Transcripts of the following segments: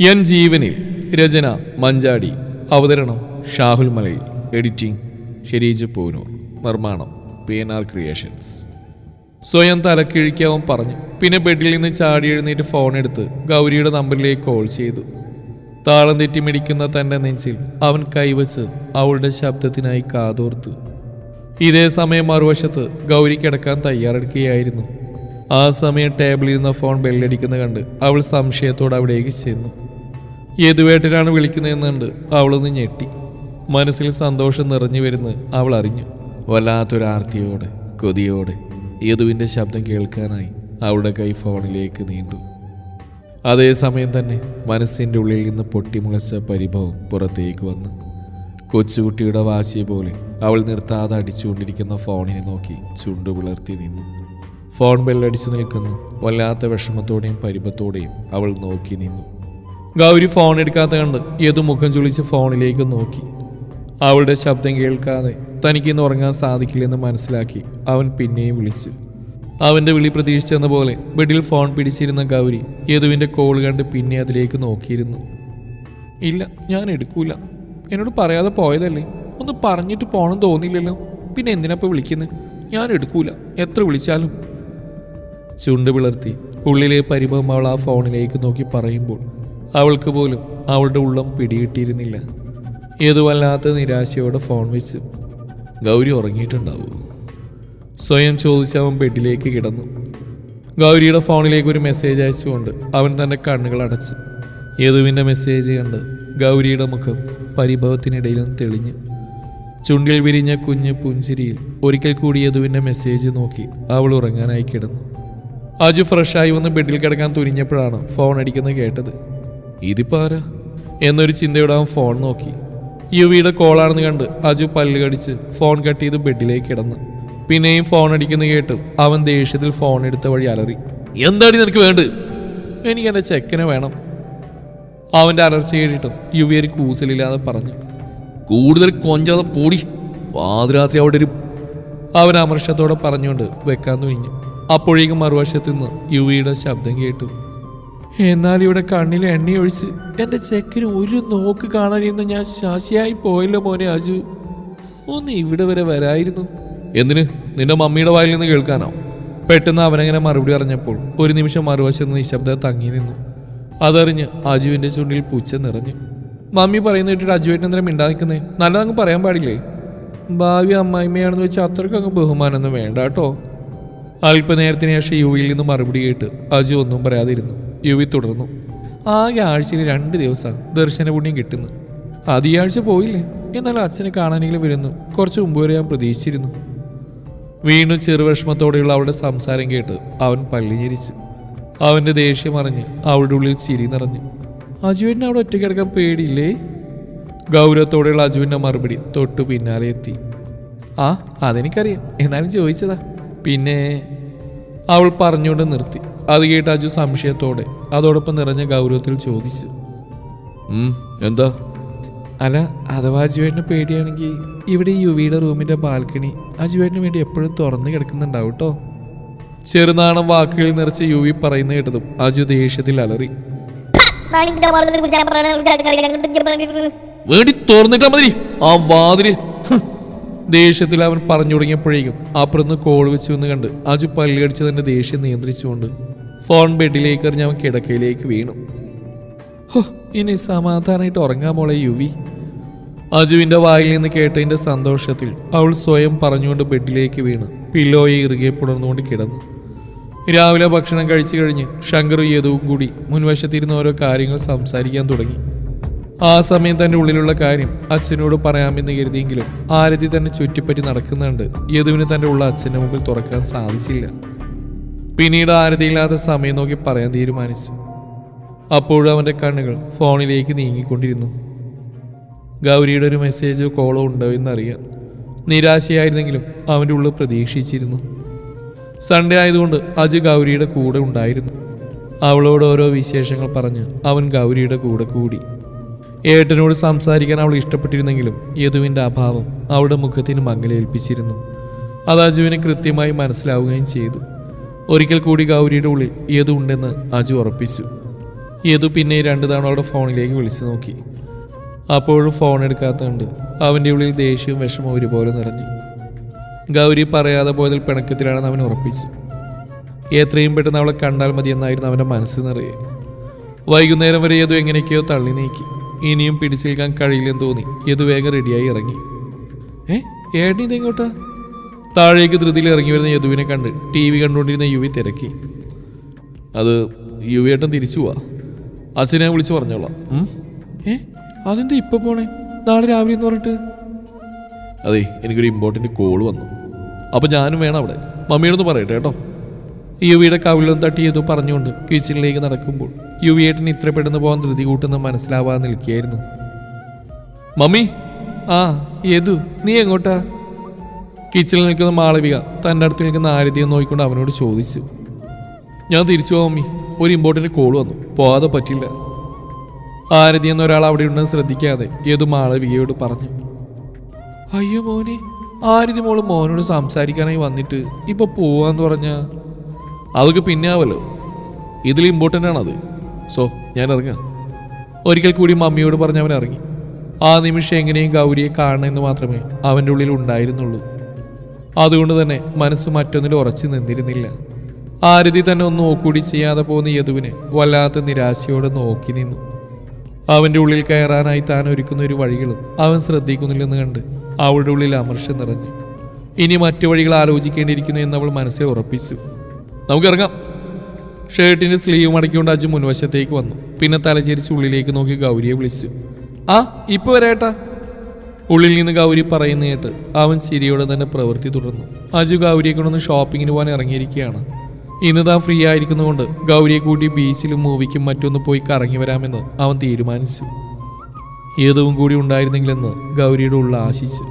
N ജീവനിൽ രചന മഞ്ചാടി. അവതരണം Shahul Malayil. Editing Shereej Ponoor. നിർമ്മാണം പി എൻ ആർ ക്രിയേഷൻസ്. സ്വയം തലക്കിഴിക്കാവൻ പറഞ്ഞു പിന്നെ ബെഡിൽ നിന്ന് ചാടി എഴുന്നേറ്റ് ഫോൺ എടുത്ത് ഗൗരിയുടെ നമ്പറിലേക്ക് കോൾ ചെയ്തു. താളം തെറ്റി മിടിക്കുന്ന തന്റെ നെഞ്ചിൽ അവൻ കൈവച്ച് അവളുടെ ശബ്ദത്തിനായി കാതോർത്തു. ഇതേ സമയം മറുവശത്ത് ഗൗരി കിടക്കാൻ തയ്യാറെടുക്കുകയായിരുന്നു. ആ സമയം ടേബിളിൽ നിന്ന് ഫോൺ ബെല്ലടിക്കുന്ന കണ്ട് അവൾ സംശയത്തോടെ അവിടേക്ക് ചെന്നു. യദുവേട്ടനാണ് വിളിക്കുന്നതെന്നുണ്ട്. അവളൊന്ന് ഞെട്ടി. മനസ്സിൽ സന്തോഷം നിറഞ്ഞു വരുന്ന് അവൾ അറിഞ്ഞു. വല്ലാത്തൊരാർത്തിയോടെ കൊതിയോടെ യദുവിന്റെ ശബ്ദം കേൾക്കാനായി അവളുടെ കൈ ഫോണിലേക്ക് നീണ്ടു. അതേസമയം തന്നെ മനസ്സിന്റെ ഉള്ളിൽ നിന്ന് പൊട്ടിമുളച്ച പരിഭവം പുറത്തേക്ക് വന്നു. കൊച്ചുകുട്ടിയുടെ വാശിയെ പോലെ അവൾ നിർത്താതെ അടിച്ചുകൊണ്ടിരിക്കുന്ന ഫോണിനെ നോക്കി ചുണ്ടു പിളർത്തി നിന്നു. ഫോൺ ബെല്ലടിച്ചു നിൽക്കുന്നു. വല്ലാത്ത വിഷമത്തോടെയും പരിഭത്തോടെയും അവൾ നോക്കി നിന്നു. ഗൗരി ഫോൺ എടുക്കാത്ത കണ്ട് ഏതു മുഖം ചുളിച്ച് ഫോണിലേക്ക് നോക്കി. അവളുടെ ശബ്ദം കേൾക്കാതെ തനിക്കിന്ന് ഉറങ്ങാൻ സാധിക്കില്ലെന്ന് മനസ്സിലാക്കി അവൻ പിന്നെയും വിളിച്ചു. അവന്റെ വിളി പ്രതീക്ഷിച്ചെന്ന പോലെ ബെഡിൽ ഫോൺ പിടിച്ചിരുന്ന ഗൗരി യദുവിന്റെ കോൾ കണ്ട് പിന്നെ അതിലേക്ക് നോക്കിയിരുന്നു. ഇല്ല ഞാൻ എടുക്കൂല. എന്നോട് പറയാതെ പോയതല്ലേ? ഒന്ന് പറഞ്ഞിട്ട് പോകണം തോന്നിയില്ലല്ലോ പിന്നെ എന്തിനപ്പോൾ വിളിക്കുന്നത് ഞാൻ എടുക്കൂല. എത്ര വിളിച്ചാലും. ചുണ്ട് പിളർത്തി ഉള്ളിലെ പരിഭവം അവൾ ആ ഫോണിലേക്ക് നോക്കി പറയുമ്പോൾ അവൾക്ക് പോലും അവളുടെ ഉള്ളം പിടികിട്ടിയിരുന്നില്ല. ഏതു വല്ലാത്ത നിരാശയോടെ ഫോൺ വെച്ച് ഗൗരി ഉറങ്ങിയിട്ടുണ്ടാവൂ? സ്വയം ചോദിച്ച് അവൻ ബെഡിലേക്ക് കിടന്നു. ഗൗരിയുടെ ഫോണിലേക്ക് ഒരു മെസ്സേജ് അയച്ചുകൊണ്ട് അവൻ തന്റെ കണ്ണുകൾ അടച്ചു. യദുവിന്റെ മെസ്സേജ് കണ്ട് ഗൗരിയുടെ മുഖം പരിഭവത്തിനിടയിലും തെളിഞ്ഞു. ചുണ്ടിൽ വിരിഞ്ഞ കുഞ്ഞ് പുഞ്ചിരിയിൽ ഒരിക്കൽ കൂടി യദുവിന്റെ മെസ്സേജ് നോക്കി അവൾ ഉറങ്ങാനായി കിടന്നു. അജു ഫ്രഷായി വന്ന് ബെഡിൽ കിടക്കാൻ തുനിഞ്ഞപ്പോഴാണ് ഫോൺ അടിക്കുന്നത് കേട്ടത്. ഇതിപ്പോ ആരാ? എന്നൊരു ചിന്തയോടെ അവൻ ഫോൺ നോക്കി. യുവിയുടെ കോളാണെന്ന് കണ്ട് അജു പല്ല് കടിച്ച് ഫോൺ കട്ട് ചെയ്ത് ബെഡിലേക്ക് കിടന്നു. പിന്നെയും ഫോൺ അടിക്കുന്ന കേട്ട് അവൻ ദേഷ്യത്തിൽ ഫോൺ എടുത്ത വഴി അലറി. എന്താടി നിനക്ക് വേണ്ടത്? എനിക്ക് എന്റെ ചെക്കനെ വേണം. അവന്റെ അലർച്ച കേട്ടിട്ടും യുവി ഒരു കൂസലില്ലാതെ പറഞ്ഞു. കൂടുതൽ കൊഞ്ചാതെ പൊടി. പാതിരാത്രി അവിടെ ഒരു അവൻ അമർഷത്തോടെ പറഞ്ഞുകൊണ്ട് വെക്കാൻ തുനിഞ്ഞു. അപ്പോഴേക്കും മറുവശത്തു നിന്ന് യുവിയുടെ ശബ്ദം കേട്ടു. എന്നാൽ ഇവിടെ കണ്ണിൽ എണ്ണയൊഴിച്ച് എന്റെ ചെക്കിന് ഒരു നോക്ക് കാണാനിന്ന് ഞാൻ ശാശിയായി പോയല്ലോ മോനെ അജു. ഒന്ന് ഇവിടെ വരെ വരായിരുന്നു. എന്തിന്? നിന്റെ മമ്മിയുടെ വായിൽ നിന്ന് കേൾക്കാനോ? പെട്ടെന്ന് അവനങ്ങനെ മറുപടി അറിഞ്ഞപ്പോൾ ഒരു നിമിഷം മറുവശത്ത് നിശബ്ദ തങ്ങി നിന്നു. അതറിഞ്ഞ് അജുവിന്റെ ചുണ്ടിൽ പൂച്ച നിറഞ്ഞു. മമ്മി പറയുന്ന കേട്ടിട്ട് അജുവേട്ടൻ നേരം മിണ്ടാതിരിക്കുന്നേ? നല്ലതങ്ങ് പറയാൻ പാടില്ലേ? ഭാവി അമ്മായിമ്മയാണെന്ന് വെച്ച് അത്രയ്ക്കും അങ്ങ് ബഹുമാനമൊന്നും വേണ്ട കേട്ടോ. അല്പനേരത്തിന് ശേഷം യുവിയിൽ നിന്ന് മറുപടി കേട്ട് അജു ഒന്നും പറയാതിരുന്നു. യുവി തുടർന്നു. ആകെ ആഴ്ചയിൽ രണ്ട് ദിവസം ദർശന പുണ്യം കിട്ടുന്നു. അത് ഈ ആഴ്ച പോയില്ലേ? എന്നാൽ അച്ഛനെ കാണാനെങ്കിലും വരുന്നു. കുറച്ച് മുമ്പ് വരെ ഞാൻ പ്രതീക്ഷിച്ചിരുന്നു. വീണ്ടും ചെറുവിഷമത്തോടെയുള്ള അവളുടെ സംസാരം കേട്ട് അവൻ പള്ളിഞ്ഞിരിച്ചു. അവന്റെ ദേഷ്യം അറിഞ്ഞ് അവളുടെ ഉള്ളിൽ ചിരി നിറഞ്ഞു. അജുവിനെ അവിടെ ഒറ്റ കിടക്കാൻ പേടിയില്ലേ? ഗൗരവത്തോടെയുള്ള അജുവിന്റെ മറുപടി തൊട്ടു പിന്നാലെ എത്തി. ആ അതെനിക്കറിയാം. എന്നാലും ചോദിച്ചതാ. പിന്നെ അവൾ പറഞ്ഞുകൊണ്ട് നിർത്തി. അത് കേട്ട് അജു സംശയത്തോടെ അതോടൊപ്പം നിറഞ്ഞ ഗൗരവത്തിൽ ചോദിച്ചു. എന്താ? അല്ല അഥവാ അജുവേട്ടന് പേടിയാണെങ്കിൽ ഇവിടെ ഈ യുവിയുടെ റൂമിന്റെ ബാൽക്കണി അജുവേട്ടന് വേണ്ടി എപ്പോഴും തുറന്നു കിടക്കുന്നുണ്ടാവും കേട്ടോ ചെറുനാണം വാക്കുകളിൽ നിറച്ച് യുവി പറയുന്ന കേട്ടതും അജു ദേഷ്യത്തിൽ അലറി. വേണ്ടി തുറന്നിട്ടാ മതി. ആ വാതിൽ. ദേഷ്യത്തിൽ അവൻ പറഞ്ഞു തുടങ്ങിയപ്പോഴേക്കും അപ്പുറന്ന് കോൾ വെച്ചു എന്ന് കണ്ട് അജു പല്ലുകടിച്ച് തന്റെ ദേഷ്യം നിയന്ത്രിച്ചുകൊണ്ട് ഫോൺ ബെഡിലേക്ക് എറിഞ്ഞ് അവൻ കിടക്കയിലേക്ക് വീണു. ഇനി സമാധാനമായിട്ട് ഉറങ്ങാൻ മോളെ യുവി. അജുവിന്റെ വായിൽ നിന്ന് കേട്ടതിന്റെ സന്തോഷത്തിൽ അവൾ സ്വയം പറഞ്ഞുകൊണ്ട് ബെഡിലേക്ക് വീണ് പില്ലോയെ ഇറുകെ പുണർന്നുകൊണ്ട് കിടന്നു. രാവിലെ ഭക്ഷണം കഴിച്ചു കഴിഞ്ഞ് ശങ്കറും യദുവും കൂടി മുൻവശത്തിരുന്ന് ഓരോ കാര്യങ്ങൾ സംസാരിക്കാൻ തുടങ്ങി. ആ സമയം തന്റെ ഉള്ളിലുള്ള കാര്യം അച്ഛനോട് പറയാമെന്ന് കരുതിയെങ്കിലും ആരതി തന്നെ ചുറ്റിപ്പറ്റി നടക്കുന്നുണ്ട്. യദുവിന് തന്റെ ഉള്ള അച്ഛന്റെ മുമ്പിൽ തുറക്കാൻ സാധിച്ചില്ല. പിന്നീട് ആരതിയില്ലാത്ത സമയം നോക്കി പറയാൻ തീരുമാനിച്ചു. അപ്പോഴും അവന്റെ കണ്ണുകൾ ഫോണിലേക്ക് നീങ്ങിക്കൊണ്ടിരുന്നു. ഗൗരിയുടെ ഒരു മെസ്സേജോ കോളോ ഉണ്ടോ എന്നറിയാൻ നിരാശയായിരുന്നെങ്കിലും അവന്റെ ഉള്ളിൽ പ്രതീക്ഷിച്ചിരുന്നു. സൺഡേ ആയതുകൊണ്ട് അജു ഗൗരിയുടെ കൂടെ ഉണ്ടായിരുന്നു. അവളോട് ഓരോ വിശേഷങ്ങൾ പറഞ്ഞ് അവൻ ഗൗരിയുടെ കൂടെ കൂടി. ഏട്ടനോട് സംസാരിക്കാൻ അവൾ ഇഷ്ടപ്പെട്ടിരുന്നെങ്കിലും യദുവിന്റെ അഭാവം അവളുടെ മുഖത്തിന് മങ്ങലേൽപ്പിച്ചിരുന്നു. അത് അജുവിന് കൃത്യമായി മനസ്സിലാവുകയും ചെയ്തു. ഒരിക്കൽ കൂടി ഗൗരിയുടെ ഉള്ളിൽ ഏതു ഉണ്ടെന്ന് അജു ഉറപ്പിച്ചു. ഏതു പിന്നെ രണ്ട് തവണ അവളുടെ ഫോണിലേക്ക് വിളിച്ചു നോക്കി. അപ്പോഴും ഫോൺ എടുക്കാത്തതുകൊണ്ട് അവന്റെ ഉള്ളിൽ ദേഷ്യവും വിഷമവും ഒരുപോലെ നിറഞ്ഞു. ഗൗരി പറയാതെ പോയതിൽ പിണക്കത്തിലാണെന്ന് അവൻ ഉറപ്പിച്ചു. എത്രയും പെട്ടെന്ന് അവളെ കണ്ടാൽ മതി എന്നായിരുന്നു അവന്റെ മനസ്സ് നിറയെ. വൈകുന്നേരം വരെ ഏതു എങ്ങനെയൊക്കെയോ തള്ളി നീക്കി. ഇനിയും പിടിച്ചേൽക്കാൻ കഴിയില്ലെന്ന് തോന്നി. ഏതു വേഗം റെഡിയായി ഇറങ്ങി. ഏ ഏട്ടനി ഇതെങ്ങോട്ടാ? താഴേക്ക് ധൃതിയിൽ ഇറങ്ങി വരുന്ന യദുവിനെ കണ്ട് ടി വി കണ്ടുകൊണ്ടിരുന്ന യുവി തിരക്കി. അത് യുവിയേട്ടൻ തിരിച്ചു പോവാ അച്ഛനെ വിളിച്ച് പറഞ്ഞോളാം? ഏ? അതെന്താ ഇപ്പൊ പോണേ? നാളെ രാവിലെ എന്ന് പറഞ്ഞിട്ട്? അതെ എനിക്കൊരു ഇമ്പോർട്ടന്റ് കോൾ വന്നു. അപ്പം ഞാനും വേണം അവിടെ. മമ്മിയോടൊന്ന് പറയട്ടെ കേട്ടോ. യുവിയുടെ കവിളിലും തട്ടി ഏതോ പറഞ്ഞുകൊണ്ട് കിച്ചണിലേക്ക് നടക്കുമ്പോൾ യുവിയേട്ടൻ ഇത്ര പെട്ടെന്ന് പോകാൻ ധൃതി കൂട്ടുന്ന മനസ്സിലാവാതെ നിൽക്കുകയായിരുന്നു. മമ്മി? ആ യദു നീ എങ്ങോട്ടാ? കിച്ചണിൽ നിൽക്കുന്ന മാളവിക തന്റെ അടുത്ത് നിൽക്കുന്ന ആരതിയെ നോക്കിക്കൊണ്ട് അവനോട് ചോദിച്ചു. ഞാൻ തിരിച്ചു പോകാമി ഒരു ഇമ്പോർട്ടന്റ് കോൾ വന്നു. പോകാതെ പറ്റില്ല. ആരതി എന്നൊരാൾ അവിടെ ഉണ്ടെന്ന് ശ്രദ്ധിക്കാതെ ഏതു മാളവികയോട് പറഞ്ഞു. അയ്യോ മോനെ ആരതി മോൾ മോനോട് സംസാരിക്കാനായി വന്നിട്ട് ഇപ്പോൾ പോവാന്ന് പറഞ്ഞ? അതൊക്കെ പിന്നെ ആവല്ലോ. ഇതിൽ ഇമ്പോർട്ടന്റ് ആണത്. സോ ഞാൻ ഇറങ്ങാം. ഒരിക്കൽ കൂടി മമ്മിയോട് പറഞ്ഞ് അവൻ ഇറങ്ങി. ആ നിമിഷം എങ്ങനെയും ഗൗരിയെ കാണണമെന്ന് മാത്രമേ അവന്റെ ഉള്ളിൽ ഉണ്ടായിരുന്നുള്ളൂ. അതുകൊണ്ട് തന്നെ മനസ്സ് മറ്റൊന്നിൽ ഉറച്ചു നിന്നിരുന്നില്ല. ആരതി തന്നെ ഒന്ന് നോക്കൂടി ചെയ്യാതെ പോകുന്ന യദുവിനെ വല്ലാത്ത നിരാശയോടെ നോക്കി നിന്നു. അവന്റെ ഉള്ളിൽ കയറാനായി താൻ ഒരുക്കുന്ന ഒരു വഴികളും അവൻ ശ്രദ്ധിക്കുന്നില്ലെന്ന് കണ്ട് അവളുടെ ഉള്ളിൽ അമർഷം നിറഞ്ഞു. ഇനി മറ്റു വഴികൾ ആലോചിക്കേണ്ടിയിരിക്കുന്നു എന്ന് അവൾ മനസ്സിൽ ഉറപ്പിച്ചു. നമുക്കിറങ്ങാം ഷർട്ടിന്റെ സ്ലീവ് മടക്കിക്കൊണ്ട് അജു മുൻവശത്തേക്ക് വന്നു. പിന്നെ തലചേരിച്ച് ഉള്ളിലേക്ക് നോക്കി ഗൗരിയെ വിളിച്ചു. ആ ഇപ്പൊ വരേട്ടാ ഉള്ളിൽ നിന്ന് ഗൗരി പറയുന്ന കേട്ട് അവൻ ചിരിയോടെ തന്നെ പ്രവൃത്തി തുടർന്നു. അജു ഗൗരിയെ കൊണ്ടൊന്ന് ഷോപ്പിങ്ങിന് പോകാൻ ഇറങ്ങിയിരിക്കുകയാണ്. ഇന്ന് താൻ ഫ്രീ ആയിരിക്കുന്നതുകൊണ്ട് ഗൗരിയെ കൂട്ടി ബീച്ചിലും മൂവിക്കും മറ്റൊന്ന് പോയി കറങ്ങി വരാമെന്ന് അവൻ തീരുമാനിച്ചു. ഏതും കൂടി ഉണ്ടായിരുന്നെങ്കിലെന്ന് ഗൗരിയുടെ ഉള്ള ആശിച്ചു.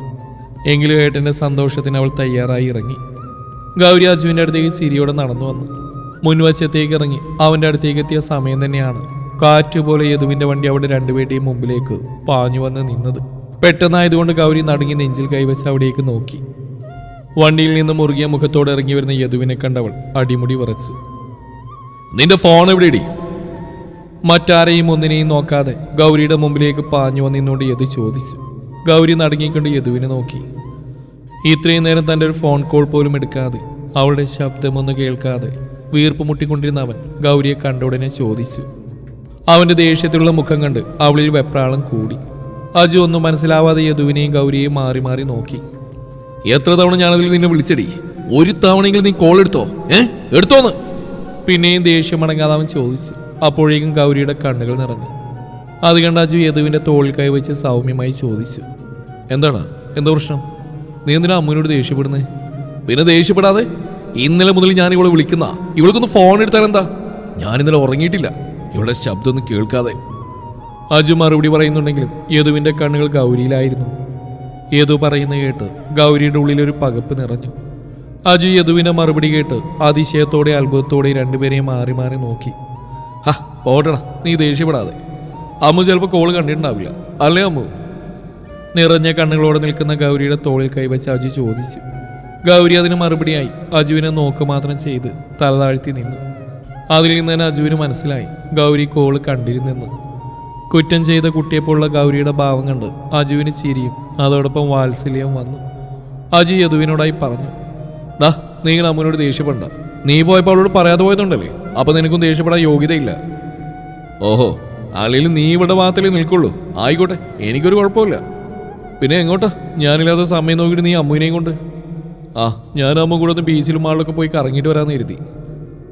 എങ്കിലും ഏട്ടന്റെ സന്തോഷത്തിന് അവൾ തയ്യാറായി ഇറങ്ങി. ഗൗരി അജുവിന്റെ അടുത്തേക്ക് സിരിയോടെ നടന്നു വന്നു. മുൻവശത്തേക്ക് ഇറങ്ങി അവന്റെ അടുത്തേക്ക് എത്തിയ സമയം തന്നെയാണ് കാറ്റുപോലെ യദുവിന്റെ വണ്ടി അവിടെ രണ്ടുപേരുടെയും മുമ്പിലേക്ക് പാഞ്ഞു വന്ന് നിന്നത്. പെട്ടെന്നായതുകൊണ്ട് ഗൗരി നടുങ്ങി നെഞ്ചിൽ കൈവച്ച് അവിടേക്ക് നോക്കി. വണ്ടിയിൽ നിന്ന് മുറുകിയ മുഖത്തോടെ ഇറങ്ങി വരുന്ന യദുവിനെ കണ്ടവൾ അടിമുടി വിറച്ചു. നിന്റെ ഫോൺ എവിടെ ഇടി മറ്റാരെയും ഒന്നിനെയും നോക്കാതെ ഗൗരിയുടെ മുമ്പിലേക്ക് പാഞ്ഞു വന്നിന്നുകൊണ്ട് യദു ചോദിച്ചു. ഗൗരി നടുങ്ങിക്കൊണ്ട് യദുവിനെ നോക്കി. ഇത്രയും നേരം തന്റെ ഒരു ഫോൺ കോൾ പോലും എടുക്കാതെ അവളുടെ ശബ്ദമൊന്നും കേൾക്കാതെ വീർപ്പ് മുട്ടിക്കൊണ്ടിരുന്ന അവൻ ഗൗരിയെ കണ്ട ഉടനെ ചോദിച്ചു. അവന്റെ ദേഷ്യത്തിലുള്ള മുഖം കണ്ട് അവളിൽ വെപ്രാളം കൂടി. അജു ഒന്നും മനസ്സിലാവാതെ യദുവിനെയും ഗൗരിയെയും മാറി മാറി നോക്കി. എത്ര തവണ ഞാനതിൽ നിന്നെ വിളിച്ചടി? ഒരു തവണയെങ്കിലും നീ കോൾ എടുത്തോ? ഏ? എടുത്തോന്ന്? പിന്നെയും ദേഷ്യം അടങ്ങാതെ അവൻ ചോദിച്ചു. അപ്പോഴേക്കും ഗൗരിയുടെ കണ്ണുകൾ നിറഞ്ഞു. അത് കണ്ട അജു യദുവിന്റെ തോളിൽ കൈവച്ച് സൗമ്യമായി ചോദിച്ചു. എന്താണ്? എന്താ പ്രശ്നം? നീ എന്തിനാ അമ്മൂനോട് ദേഷ്യപ്പെടുന്നേ? പിന്നെ ദേഷ്യപ്പെടാതെ? ഇന്നലെ മുതൽ ഞാൻ ഇവളെ വിളിക്കുന്ന. ഇവൾക്കൊന്ന് ഫോൺ എടുത്താൽ എന്താ? ഞാൻ ഇന്നലെ ഉറങ്ങിയിട്ടില്ല. ഇവളുടെ ശബ്ദം ഒന്ന് കേൾക്കാതെ. അജു മറുപടി പറയുന്നുണ്ടെങ്കിലും യദുവിന്റെ കണ്ണുകൾ ഗൗരിയിലായിരുന്നു. യദു പറയുന്ന കേട്ട് ഗൗരിയുടെ ഉള്ളിൽ ഒരു പകപ്പ് നിറഞ്ഞു. അജു യദുവിനെ മറുപടി കേട്ട് അതിശയത്തോടെ അത്ഭുതത്തോടെ രണ്ടുപേരെയും മാറി മാറി നോക്കി. ഹ പോട്ടടാ നീ ദേഷ്യപ്പെടാതെ. അമ്മു ചിലപ്പോൾ കോൾ കണ്ടിട്ടുണ്ടാവില്ല. അല്ലേ അമ്മു? നിറഞ്ഞ കണ്ണുകളോടെ നിൽക്കുന്ന ഗൗരിയുടെ തോളിൽ കൈവച്ച് അജു ചോദിച്ചു. ഗൗരി അതിന് മറുപടിയായി അജുവിനെ നോക്ക് മാത്രം ചെയ്ത് തല താഴ്ത്തി നിന്നു. അതിൽ നിന്ന് തന്നെ അജുവിന് മനസ്സിലായി ഗൗരി കോൾ കണ്ടിരുന്നെന്ന്. കുറ്റം ചെയ്ത കുട്ടിയെപ്പോലുള്ള ഗൗരിയുടെ ഭാവം കണ്ട് അജുവിന് ചിരിയും അതോടൊപ്പം വാത്സല്യവും വന്നു. അജു യദുവിനോടായി പറഞ്ഞു ഡാ നീ അമ്മനോട് ദേഷ്യപ്പെടണ്ട. നീ പോയപ്പോൾ അവളോട് പറയാതെ പോയതുണ്ടല്ലേ അപ്പൊ നിനക്കും ദേഷ്യപ്പെടാൻ യോഗ്യതയില്ല. ഓഹോ അല്ലെങ്കിൽ നീ ഇവിടെ ഭാഗത്തല്ലേ നിൽക്കുള്ളൂ. ആയിക്കോട്ടെ എനിക്കൊരു കുഴപ്പമില്ല. പിന്നെ എങ്ങോട്ടാ? ഞാനില്ലാത്ത സമയം നോക്കിയിട്ട് നീ അമ്മുവിനെയും കൊണ്ട്. ആ ഞാൻ അമ്മ കൂടെ ഒന്ന് ബീച്ചിലും മാളിലൊക്കെ പോയി കറങ്ങിയിട്ട് വരാമെന്ന് കരുതി.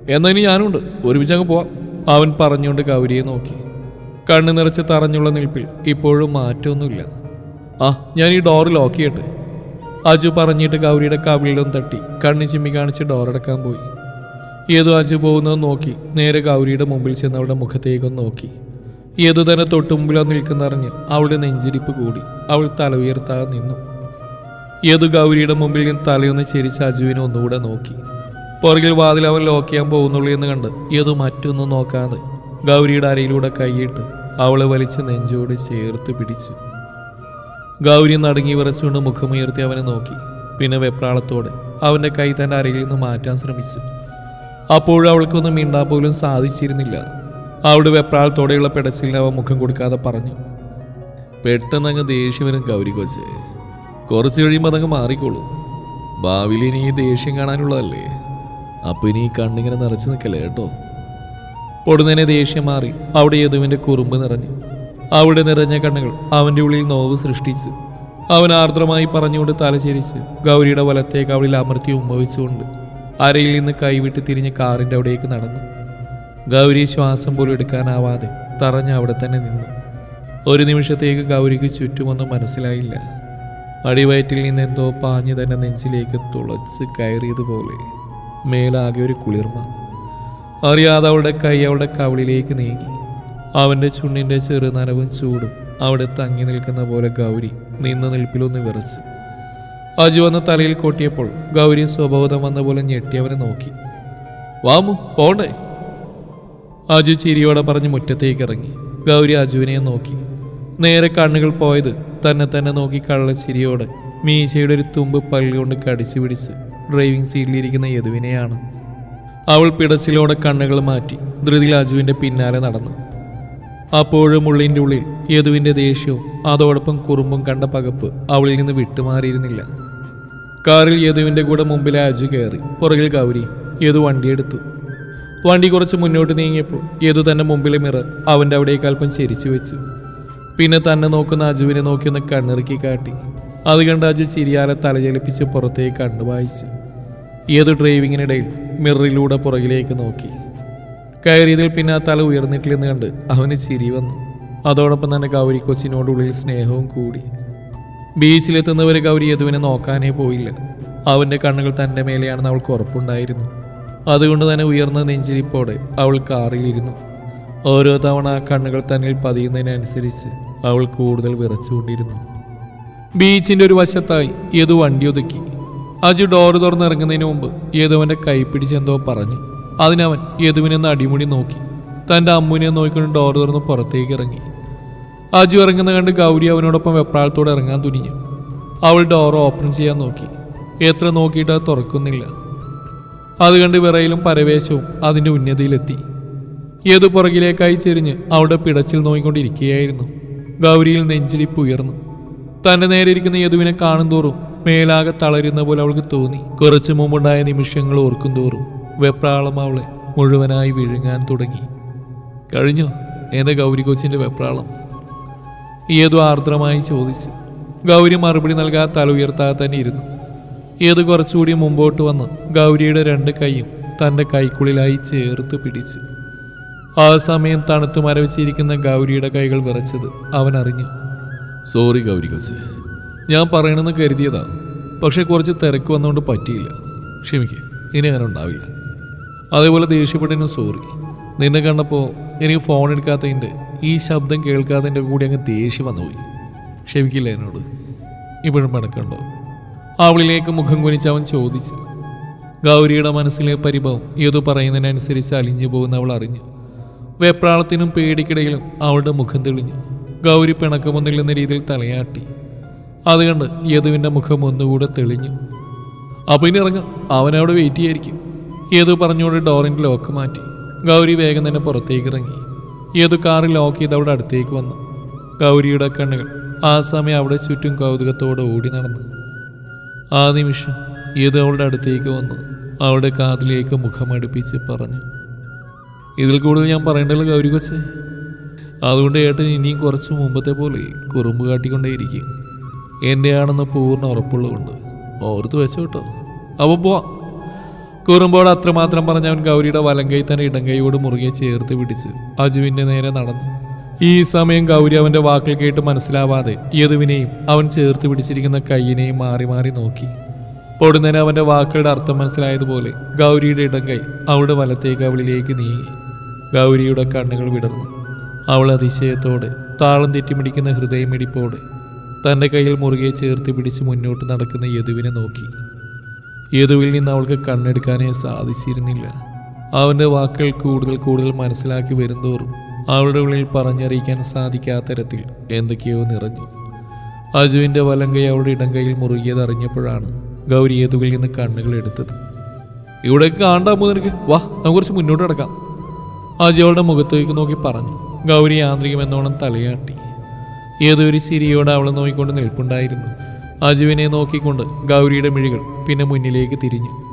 എന്നാ ഇനി ഞാനുണ്ട്. ഒരുമിച്ച് അങ്ങ് പോവാം. അവൻ പറഞ്ഞുകൊണ്ട് ഗൗരിയെ നോക്കി. കണ്ണു നിറച്ച് തറഞ്ഞുള്ള നിൽപ്പിൽ ഇപ്പോഴും മാറ്റമൊന്നുമില്ല. ആ ഞാൻ ഈ ഡോർ ലോക്ക് ചെയ്യട്ടെ. അജു പറഞ്ഞിട്ട് ഗൗരിയുടെ കവിളിലും തട്ടി കണ്ണി ചിമ്മി കാണിച്ച് ഡോർ അടക്കാൻ പോയി. ഏതോ അജു പോകുന്നത് നോക്കി നേരെ ഗൗരിയുടെ മുമ്പിൽ ചെന്ന് അവളുടെ മുഖത്തേക്കൊന്ന് നോക്കി. ഏതു തന്നെ തൊട്ടു മുമ്പിലോ നിൽക്കുന്നറിഞ്ഞ് അവളുടെ നെഞ്ചിരിപ്പ് കൂടി അവൾ തല ഉയർത്താതെ നിന്നു. ഏതു ഗൗരിയുടെ മുമ്പിൽ നിന്ന് തലയൊന്ന് ചിരിച്ച് അജുവിനെ ഒന്നുകൂടെ നോക്കി. പുറകിൽ വാതിൽ അവൻ ലോക്ക് ചെയ്യാൻ പോകുന്നുള്ളൂ എന്ന് കണ്ട് ഏതു മറ്റൊന്നും നോക്കാതെ ഗൗരിയുടെ അരയിലൂടെ കൈയിട്ട് അവളെ വലിച്ച് നെഞ്ചോട് ചേർത്ത് പിടിച്ചു. ഗൗരി നടുങ്ങി വിറച്ചുകൊണ്ട് മുഖമുയർത്തി അവനെ നോക്കി. പിന്നെ വെപ്രാളത്തോടെ അവന്റെ കൈ തന്റെ അരയിൽ നിന്ന് മാറ്റാൻ ശ്രമിച്ചു. അപ്പോഴും അവൾക്കൊന്നും മിണ്ടാൻ പോലും സാധിച്ചിരുന്നില്ല. അവിടെ വെപ്രാളത്തോടെയുള്ള പെടച്ചിലിന് അവൻ മുഖം കൊടുക്കാതെ പറഞ്ഞു പെട്ടെന്ന് അങ്ങ് ദേഷ്യം വരും ഗൗരി കൊച്ചെ. കുറച്ച് കഴിയുമ്പോൾ അതങ്ങ് മാറിക്കോളും. ഭാവിയിൽ ഇനി ഈ ദേഷ്യം കാണാനുള്ളതല്ലേ? അപ്പൊ ഇനി ഈ കണ്ണിങ്ങനെ നിറച്ചു നിൽക്കല്ലേ കേട്ടോ? പൊടുന്നതിനെ ദേഷ്യം മാറി അവിടെ യദുവിന്റെ കുറുമ്പ് നിറഞ്ഞു. അവിടെ നിറഞ്ഞ കണ്ണുകൾ അവന്റെ ഉള്ളിൽ നോവ് സൃഷ്ടിച്ചു. അവൻ ആർദ്രമായി പറഞ്ഞുകൊണ്ട് തലചരിച്ച് ഗൗരിയുടെ വലത്തേക്ക് അവളിൽ അമർത്തി ഉമ്മവിച്ചുകൊണ്ട് അരയിൽ നിന്ന് കൈവിട്ട് തിരിഞ്ഞ് കാറിന്റെ അവിടേക്ക് നടന്നു. ഗൗരി ശ്വാസം പോലും എടുക്കാനാവാതെ തറഞ്ഞ് അവിടെ തന്നെ നിന്നു. ഒരു നിമിഷത്തേക്ക് ഗൗരിക്ക് ചുറ്റുമൊന്നും മനസ്സിലായില്ല. അടിവയറ്റിൽ നിന്ന് എന്തോ പാഞ്ഞ് തന്നെ നെഞ്ചിലേക്ക് തുളച്ച് കയറിയതുപോലെ മേലാകെ ഒരു കുളിർമ. അറിയാതെ അവളുടെ കൈ അവളുടെ കവിളിലേക്ക് നീങ്ങി. അവന്റെ ചുണ്ടിന്റെ ചെറുനനവും ചൂടും അവിടെ തങ്ങി നിൽക്കുന്ന പോലെ ഗൗരി നിന്ന നിൽപ്പിലൊന്ന് വിറച്ചു. അജു വന്ന് തലയിൽ കൊട്ടിയപ്പോൾ ഗൗരി സ്വബോധം വന്ന പോലെ ഞെട്ടി അവനെ നോക്കി. വാമു പോണ്ടേ? അജു ചിരിയോടെ പറഞ്ഞ് മുറ്റത്തേക്ക് ഇറങ്ങി. ഗൗരി അജുവിനെ നോക്കി. നേരെ കണ്ണുകൾ പോയത് തന്നെ തന്നെ നോക്കി കള്ള ചിരിയോടെ മീശയുടെ ഒരു തുമ്പ് പല്ലുകൊണ്ട് കടിച്ചു പിടിച്ച് ഡ്രൈവിംഗ് സീറ്റിലിരിക്കുന്ന യദുവിനെയാണ്. അവൾ പിടച്ചിലോടെ കണ്ണുകൾ മാറ്റി ധൃതി പിന്നാലെ നടന്നു. അപ്പോഴും ഉള്ളിന്റെ ഉള്ളിൽ യദുവിന്റെ ദേഷ്യവും അതോടൊപ്പം കുറുമ്പും കണ്ട പകപ്പ് അവളിൽ നിന്ന് വിട്ടുമാറിയിരുന്നില്ല. കാറിൽ യദുവിന്റെ കൂടെ മുമ്പിൽ അജു കയറി പുറകിൽ ഗൗരി യദു വണ്ടിയെടുത്തു വണ്ടി കുറച്ച് മുന്നോട്ട് നീങ്ങിയപ്പോൾ യദു തന്റെ മുമ്പിലെ മിറർ അവന്റെ അവിടേക്ക് അല്പം ചെരിച്ചു വെച്ചു. പിന്നെ തന്നെ നോക്കുന്ന അജുവിനെ നോക്കി ഒന്ന് കണ്ണിറുക്കി കാട്ടി. അത് കണ്ട് അജു ചിരിയാലെ തലചലിപ്പിച്ച് പുറത്തേക്ക് കണ്ണു വായിച്ചു ഏത് ഡ്രൈവിങ്ങിനിടയിൽ മിററിലൂടെ പുറകിലേക്ക് നോക്കി. കയറിയതിൽ പിന്നെ തല ഉയർന്നിട്ടില്ലെന്ന് കണ്ട് അവന് ചിരി വന്നു. അതോടൊപ്പം തന്നെ ഗൗരി കൊച്ചിനോടുള്ളിൽ സ്നേഹവും കൂടി. ബീച്ചിലെത്തുന്നവരെ ഗൗരി യദുവിനെ നോക്കാനേ പോയില്ല. അവന്റെ കണ്ണുകൾ തന്റെ മേലെയാണെന്ന് അവൾക്ക് ഉറപ്പുണ്ടായിരുന്നു. അതുകൊണ്ട് തന്നെ ഉയർന്ന നെഞ്ചിരിപ്പോടെ അവൾ കാറിലിരുന്നു. ഓരോ തവണ കണ്ണുകൾ തന്നിൽ പതിയുന്നതിനനുസരിച്ച് അവൾ കൂടുതൽ വിറച്ചുകൊണ്ടിരുന്നു. ബീച്ചിന്റെ ഒരു വശത്തായി യദു വണ്ടി ഒതുക്കി. അജു ഡോറ് തുറന്നിറങ്ങുന്നതിന് മുമ്പ് യദുവിന്റെ കൈ പിടിച്ചെന്തോ പറഞ്ഞു. അതിനവൻ യദുവിനെന്ന് അടിമുടി നോക്കി. തന്റെ അമ്മുവിനെ നോക്കിക്കൊണ്ട് ഡോർ തുറന്ന് പുറത്തേക്ക് ഇറങ്ങി. അജു ഇറങ്ങുന്ന കണ്ട് ഗൗരി അവനോടൊപ്പം വെപ്രാളത്തോടെ ഇറങ്ങാൻ തുനിഞ്ഞു. അവൾ ഡോർ ഓപ്പൺ ചെയ്യാൻ നോക്കി. എത്ര നോക്കിയിട്ട് അത് തുറക്കുന്നില്ല. അത് കണ്ട് വിറയിലും പരവേശവും അതിന്റെ ഉന്നതിയിലെത്തി. ഏതു പുറകിലേക്കായി ചെരിഞ്ഞ് അവളുടെ പിടച്ചിൽ നോയിക്കൊണ്ടിരിക്കുകയായിരുന്നു. ഗൗരിയിൽ നെഞ്ചിലിപ്പ് ഉയർന്നു. തന്റെ നേരെ ഇരിക്കുന്ന യദുവിനെ കാണും തോറും മേലാകെ തളരുന്ന പോലെ അവൾക്ക് തോന്നി. കുറച്ചു മുമ്പുണ്ടായ നിമിഷങ്ങൾ ഓർക്കും തോറും വെപ്രാളം അവളെ മുഴുവനായി വിഴുങ്ങാൻ തുടങ്ങി. കഴിഞ്ഞോ? എന്റെ ഗൗരി കൊച്ചിന്റെ വെപ്രാളം. ഏതു ആർദ്രമായി ചോദിച്ചു. ഗൗരി മറുപടി നൽകാതെ തല ഉയർത്താതെ തന്നെ ഇരുന്നു. ഏത് കുറച്ചുകൂടി മുമ്പോട്ട് വന്ന് ഗൗരിയുടെ രണ്ട് കൈയും തന്റെ കൈക്കുള്ളിലായി ചേർത്ത് പിടിച്ചു. ആ സമയം തണുത്തു മരവിച്ചിരിക്കുന്ന ഗൗരിയുടെ കൈകൾ വിറച്ചത് അവൻ അറിഞ്ഞു സോറി ഗൗരി കൊച്ച്. ഞാൻ പറയണമെന്ന് കരുതിയതാ. പക്ഷേ കുറച്ച് തിരക്ക് വന്നുകൊണ്ട് പറ്റിയില്ല. ക്ഷമിക്ക് ഇനി അങ്ങനെ ഉണ്ടാവില്ല. അതേപോലെ ദേഷ്യപ്പെട്ടതിനും സോറി. നിന്നെ കണ്ടപ്പോൾ എനിക്ക് ഫോൺ എടുക്കാത്തതിന്റെ ഈ ശബ്ദം കേൾക്കാത്തതിന്റെ കൂടി അങ്ങ് ദേഷ്യം വന്നുപോയി. ക്ഷമിക്കില്ല എന്നോട്. ഇപ്പോഴും പണക്കുണ്ടോ അവളിലേക്ക് മുഖം കുനിച്ച് അവൻ ചോദിച്ചു. ഗൗരിയുടെ മനസ്സിലെ പരിഭവം ഏതു പറയുന്നതിനനുസരിച്ച് അലിഞ്ഞു പോകുന്ന അവൾ അറിഞ്ഞു. വെപ്രാളത്തിനും പേടിക്കിടയിലും അവളുടെ മുഖം തെളിഞ്ഞു. ഗൗരി പിണക്കമൊന്നില്ലെന്ന രീതിയിൽ തലയാട്ടി. അത് കണ്ട് യദുവിന്റെ മുഖം ഒന്നുകൂടെ തെളിഞ്ഞു. അപ്പൊ ഇനി ഇറങ്ങാം. അവനവിടെ വെയിറ്റ് ചെയ്യായിരിക്കും. യദു പറഞ്ഞുകൊണ്ട് ഡോറിന്റെ ലോക്ക് മാറ്റി. ഗൗരി വേഗം തന്നെ പുറത്തേക്ക് ഇറങ്ങി. യദു കാറിൽ ലോക്ക് ചെയ്ത് അവിടെ അടുത്തേക്ക് വന്നു. ഗൗരിയുടെ കണ്ണുകൾ ആ സമയം അവിടെ ചുറ്റും കൗതുകത്തോടെ ഓടി നടന്നു. ആ നിമിഷം യദു അവളുടെ അടുത്തേക്ക് വന്നു. അവളുടെ കാതിലേക്ക് മുഖമടുപ്പിച്ച് പറഞ്ഞു. ഇതിൽ കൂടുതൽ ഞാൻ പറയേണ്ടല്ലോ ഗൗരി കൊച്ചേ. അതുകൊണ്ട് ഏട്ടൻ ഇനിയും കുറച്ച് മുമ്പത്തെ പോലെ കുറുമ്പ് കാട്ടിക്കൊണ്ടേയിരിക്കും. എന്റെയാണെന്ന് പൂർണ ഉറപ്പുള്ളതുകൊണ്ട്. ഓർത്ത് വെച്ചു കേട്ടോ. അപ്പോൾ പോവാം. കുറുമ്പോട് അത്രമാത്രം പറഞ്ഞ അവൻ ഗൗരിയുടെ വലങ്കൈ തന്നെ ഇടം കൈയോട് മുറുകെ ചേർത്ത് പിടിച്ച് അജുവിന്റെ നേരെ നടന്നു. ഈ സമയം ഗൗരി അവന്റെ വാക്കുകൾ കേട്ട് മനസ്സിലാവാതെ യദുവിനെയും അവൻ ചേർത്ത് പിടിച്ചിരിക്കുന്ന കൈയിനെയും മാറി മാറി നോക്കി. പൊടുന്നതിന് അവന്റെ വാക്കുകളുടെ അർത്ഥം മനസ്സിലായതുപോലെ ഗൗരിയുടെ ഇടം കൈ അവളുടെ വലത്തേക്ക് അവളിലേക്ക് നീങ്ങി. ഗൗരിയുടെ കണ്ണുകൾ വിടർന്നു. അവൾ അതിശയത്തോടെ താളം തെറ്റിമിടിക്കുന്ന ഹൃദയമിടിപ്പോടെ തന്റെ കയ്യിൽ മുറുകെ ചേർത്ത് പിടിച്ച് മുന്നോട്ട് നടക്കുന്ന യദുവിനെ നോക്കി. യദുവിൽ നിന്ന് അവൾക്ക് കണ്ണെടുക്കാനേ സാധിച്ചിരുന്നില്ല. അവന്റെ വാക്കുകൾ കൂടുതൽ കൂടുതൽ മനസ്സിലാക്കി വരുന്തോറും അവളുടെ ഉള്ളിൽ പറഞ്ഞറിയിക്കാൻ സാധിക്കാത്ത തരത്തിൽ എന്തൊക്കെയോ നിറഞ്ഞു. അജുവിന്റെ വലം കൈ അവളുടെ ഇടം കൈയിൽ മുറുകിയതറിഞ്ഞപ്പോഴാണ് ഗൗരി യദുവിൽ നിന്ന് കണ്ണുകൾ എടുത്തത്. ഇവിടേക്ക് കാണ്ടാ നിനക്ക്. വാ നമുക്ക് കുറച്ച് മുന്നോട്ട് കിടക്കാം അജയോടെ മുഖത്തേക്ക് നോക്കി പറഞ്ഞു. ഗൗരി യാന്ത്രികമെന്നോണം തലയാട്ടി. ഏതൊരു ചിരിയോടെ അവളെ നോക്കിക്കൊണ്ട് നിൽപ്പുണ്ടായിരുന്നു. അജുവിനെ നോക്കിക്കൊണ്ട് ഗൗരിയുടെ മിഴികൾ പിന്നെ മുന്നിലേക്ക് തിരിഞ്ഞു.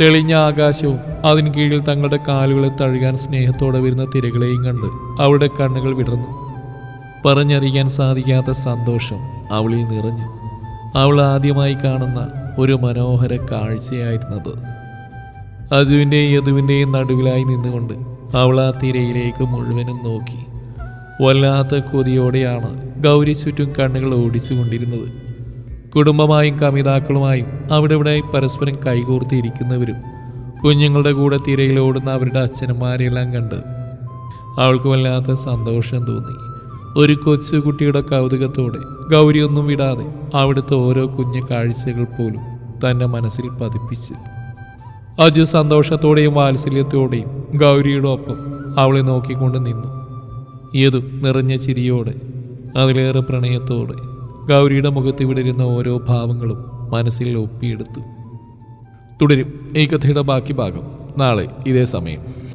തെളിഞ്ഞ ആകാശവും അതിന് കീഴിൽ തങ്ങളുടെ കാലുകളെ തഴുകാൻ സ്നേഹത്തോടെ വരുന്ന തിരകളെയും കണ്ട് അവളുടെ കണ്ണുകൾ വിടർന്നു. പറഞ്ഞറിയാൻ സാധിക്കാത്ത സന്തോഷം അവളിൽ നിറഞ്ഞു. അവൾ ആദ്യമായി കാണുന്ന ഒരു മനോഹര കാഴ്ചയായിരുന്നത്. അജുവിന്റെയും യദുവിന്റെയും നടുവിലായി നിന്നുകൊണ്ട് അവൾ ആ തിരയിലേക്ക് മുഴുവനും നോക്കി. വല്ലാത്ത കൊതിയോടെയാണ് ഗൗരി ചുറ്റും കണ്ണുകൾ ഓടിച്ചുകൊണ്ടിരുന്നത്. കുടുംബമായും കമിതാക്കളുമായും അവിടെ ഇവിടെ പരസ്പരം കൈകോർത്തിരിക്കുന്നവരും കുഞ്ഞുങ്ങളുടെ കൂടെ തിരയിൽ ഓടുന്ന അവരുടെ അച്ഛനന്മാരെല്ലാം കണ്ട് അവൾക്ക് വല്ലാത്ത സന്തോഷം തോന്നി. ഒരു കൊച്ചുകുട്ടിയുടെ കൗതുകത്തോടെ ഗൗരിയൊന്നും വിടാതെ അവിടുത്തെ ഓരോ കുഞ്ഞു കാഴ്ചകൾ പോലും തന്റെ മനസ്സിൽ പതിപ്പിച്ച്. അജു സന്തോഷത്തോടെയും വാത്സല്യത്തോടെയും ഗൗരിയുടെ ഒപ്പം അവളെ നോക്കിക്കൊണ്ട് നിന്നു. ഏതു നിറഞ്ഞ ചിരിയോടെ അതിലേറെ പ്രണയത്തോടെ ഗൗരിയുടെ മുഖത്ത് വിടരുന്ന ഓരോ ഭാവങ്ങളും മനസ്സിൽ ഒപ്പിയെടുത്തു. തുടരും ഈ കഥയുടെ ബാക്കി ഭാഗം നാളെ ഇതേ സമയം.